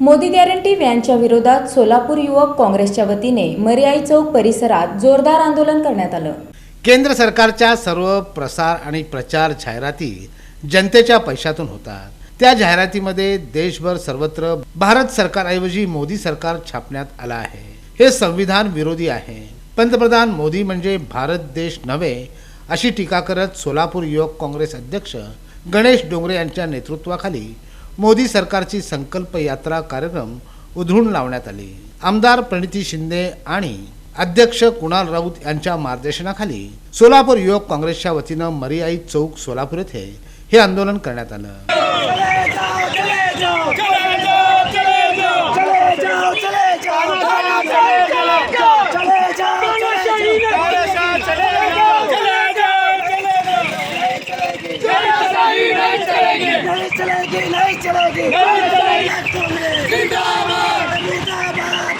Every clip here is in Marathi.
मोदी गॅरंटी व्हॅनच्या विरोधात सोलापूर युवक काँग्रेसच्या वतीने मर्याई चौक परिसरात जोरदार आंदोलन करण्यात आलं. केंद्र सरकारच्या सर्व प्रसार आणि प्रचार जाहिराती जनतेच्या पैशातून होतात. त्या जाहिरातीमध्ये देशभर सर्वत्र भारत सरकारऐवजी मोदी सरकार छापण्यात आलं आहे. हे संविधान विरोधी आहे. पंतप्रधान मोदी म्हणजे भारत देश नव्हे अशी टीका करत सोलापूर युवक काँग्रेस अध्यक्ष गणेश डोंगरे यांच्या नेतृत्वाखाली मोदी सरकारची संकल्प यात्रा कार्यक्रम उधळून लावण्यात आली आमदार प्रणिती शिंदे आणि अध्यक्ष कुणाल राऊत यांच्या मार्गदर्शनाखाली सोलापूर युवक काँग्रेसच्या वतीनं मरियाई चौक सोलापूर येथे हे आंदोलन करण्यात आलं नहीं चलेगी नहीं चलेगी जिंदाबाद।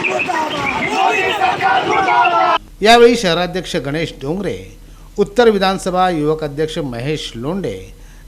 मुर्दाबाद। मुर्दाबाद। यावेळी शहराध्यक्ष गणेश डोंगरे उत्तर विधानसभा युवक अध्यक्ष महेश लोंडे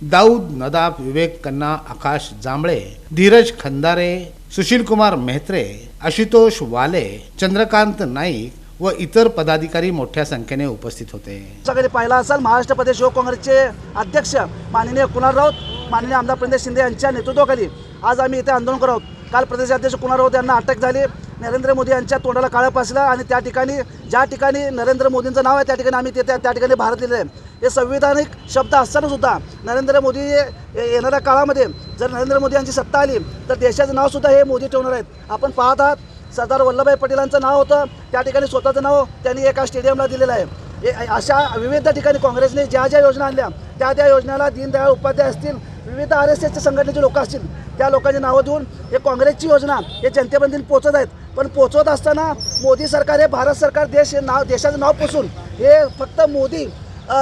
दाऊद नदाब विवेक कन्ना आकाश जांभळे धीरज खंदारे सुशीलकुमार मेहत्रे आशुतोष वाले चंद्रकांत नाईक व इतर पदाधिकारी मोठ्या संख्येने उपस्थित होते. सगळे पाहिला असाल महाराष्ट्र प्रदेश युवक काँग्रेसचे अध्यक्ष माननीय कुणाल राऊत? माननीय आमदार प्रणित शिंदे यांच्या नेतृत्वाखाली आज आम्ही इथे आंदोलन करत आहोत. काल प्रदेशाध्यक्ष कुणाल राऊत यांना अटक झाली. नरेंद्र मोदी यांच्या तोंडाला काळा पासला आणि त्या ठिकाणी ज्या ठिकाणी नरेंद्र मोदींचं नाव आहे त्या ठिकाणी आम्ही तिथे त्या ठिकाणी भारत लिहिलं आहे हे संविधानिक शब्द असताना सुद्धा नरेंद्र मोदी ये- येणाऱ्या काळामध्ये जर नरेंद्र मोदी यांची सत्ता आली तर देशाचं नावसुद्धा हे मोदी ठेवणार आहेत. आपण पाहत आहात सरदार वल्लभभाई पटेलांचं नाव होतं. त्या ठिकाणी स्वतःचं नाव त्यांनी एका स्टेडियमला दिलेलं आहे. अशा विविध ठिकाणी काँग्रेसने ज्या ज्या योजना आणल्या त्या त्या योजनाला दीनदयाळ उपाध्याय असतील विविध आर एस एसच्या संघटनेचे लोक असतील त्या लोकांची नावं देऊन हे काँग्रेसची योजना हे जनतेपर्यंत पोचत आहेत. पण पोचवत असताना मोदी सरकार हे भारत सरकार देश हे नाव देशाचं नाव पोचून हे फक्त मोदी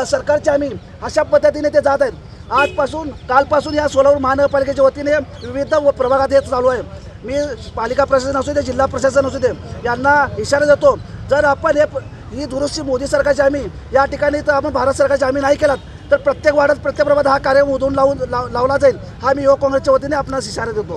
सरकारचे आम्ही अशा पद्धतीने ते जात आहेत. आजपासून कालपासून या सोलापूर महानगरपालिकेच्या वतीने विविध प्रभागात हे चालू आहे. मी पालिका प्रशासन असू दे जिल्हा प्रशासन असू दे यांना इशारा देतो जर आपण हे ही दुरुस्ती मोदी सरकारची आम्ही या ठिकाणी तर आपण भारत सरकारची आम्ही नाही केलात तर प्रत्येक वाड्यात प्रत्येक प्रभात हा कार्यक्रम उधळून लावून लाव- लावला जाईल. हा मी युवक काँग्रेसच्या वतीने आपणास इशारा देतो.